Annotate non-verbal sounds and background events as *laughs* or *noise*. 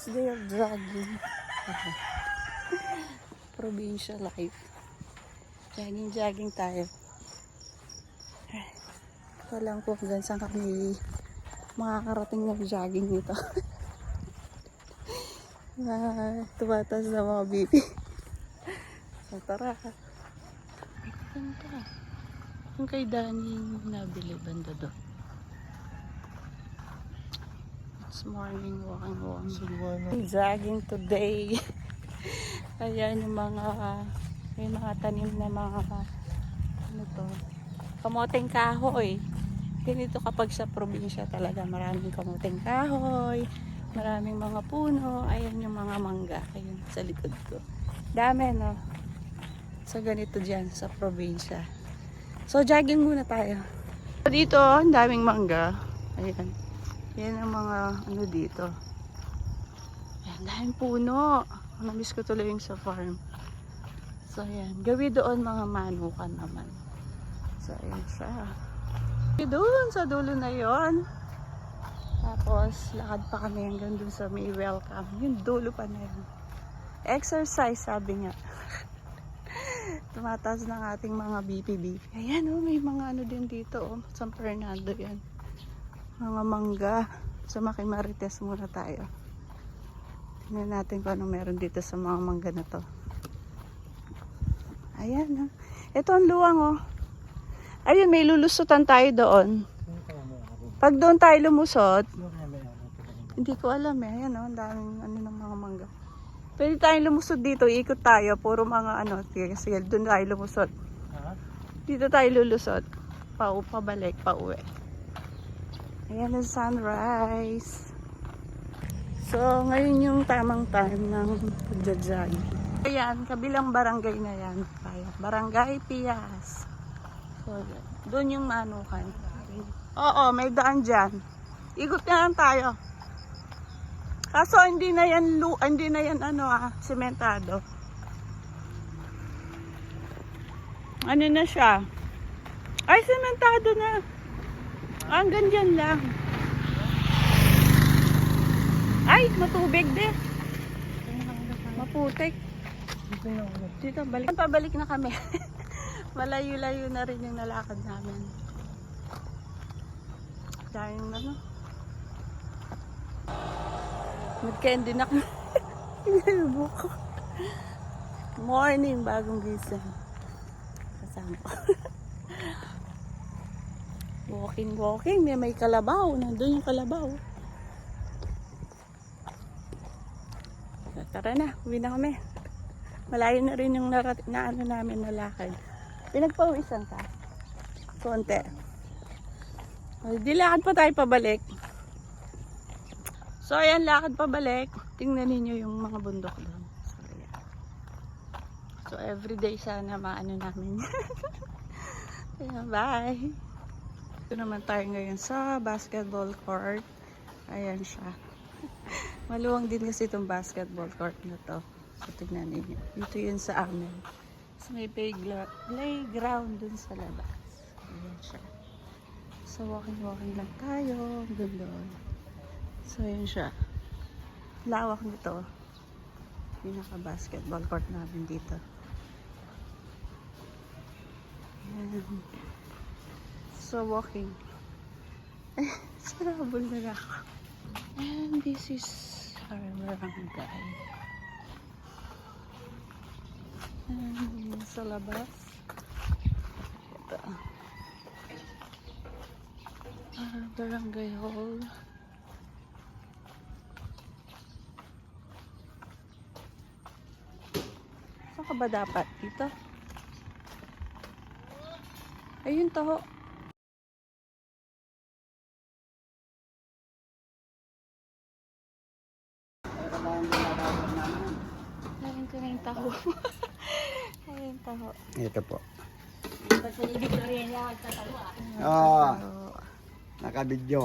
Day of jogging. Provincial life. Jogging-jogging tayo. Ito lang po hanggang saan kami makakarating ng jogging nito. na *laughs* tumatas na mga baby. *laughs* So tara. Ay, ganda. Yung kay Danny nabili banda doon. Morning walking walking. Jogging today. *laughs* Ayan yung mga may mga tanim na mga ano to kamoteng kahoy. Ganito kapag sa probinsya talaga maraming kamoteng kahoy, maraming mga puno, ayan yung mga mangga, ayun sa likod ko. Dami no. So ganito diyan sa probinsya. So jogging muna tayo. Dito, ang daming mangga. Ayan. Yan ang mga ano dito. Ayan, daming puno. Namiss ko tuloy yung sa farm. So, ayan. Gawi doon mga manukan naman. So, ayan siya. Doon sa dulo na yon. Tapos, lakad pa kami hanggang doon sa may welcome. Yung dulo pa na yun. Exercise, sabi niya. *laughs* Tumataas ng ating mga BP-BP. Ayan, oh, may mga ano din dito, oh. San Fernando yan. Mga mangga. Sa Makimarites muna tayo. Tingnan natin kung ano meron dito sa mga mangga na to. Ayan, oh. Ito ang luwang, oh. Ayun, may lulusutan tayo doon. Pag doon tayo lumusot, hindi ko alam eh. Ayan, oh, ang daming ano ng mga mangga. Pwede tayong lumusot dito, ikot tayo, puro mga ano, sige doon tayo lumusot. Dito tayo lulusot. Pa pabalik, pa uwi. Ayan ang sunrise. So, ngayon yung tamang time ng pagja-jog. Ayan, kabilang barangay na yan. Barangay Pias. So, doon yung manukan. Oo, may daan dyan. Ikot na lang tayo. Kaso hindi na yan lu hindi na yan ano ah, sementado. Ano na siya? Ay, sementado na. Ah, Hanggang dyan lang. Ay, matubig din. Maputik. Dito, balik. Pabalik na kami. *laughs* Malayo-layo na rin yung nalakad namin. Dahil ano. Mag-candy na kami. *laughs* Inalbo. Morning, bagong gising. Kasama ko. *laughs* walking, walking. May may kalabaw. Nandun yung kalabaw. Tara na, uwi na kami. Malayo na rin yung narat na ano namin na lakad. Pinagpawisan ka. Konti. O, di lakad pa tayo pabalik. So, ayan, lakad pabalik. Tingnan ninyo yung mga bundok doon. So, ayan. So, everyday sana maano namin. *laughs* bye. Ito naman tayo ngayon sa basketball court. Ayan siya. *laughs* Maluwang din kasi itong basketball court na to. So, tignan ninyo. Dito yun sa amin. So, may playground dun sa labas. Ayan siya. So, walking-walking lang tayo. Doon. So, ayan siya. Lawak nito. Pinaka-basketball court namin dito. Ayan. So, walking. *laughs* Sarabol na ako. And this is our barangay. And sa labas. Ito. Our barangay hall. Saan ka ba dapat? Dito? Ayun taho. Ayun ko na yung taho. Ayun taho. Ito po. Kasi ibig sabihin niya, Oo, taho. nakabidyo.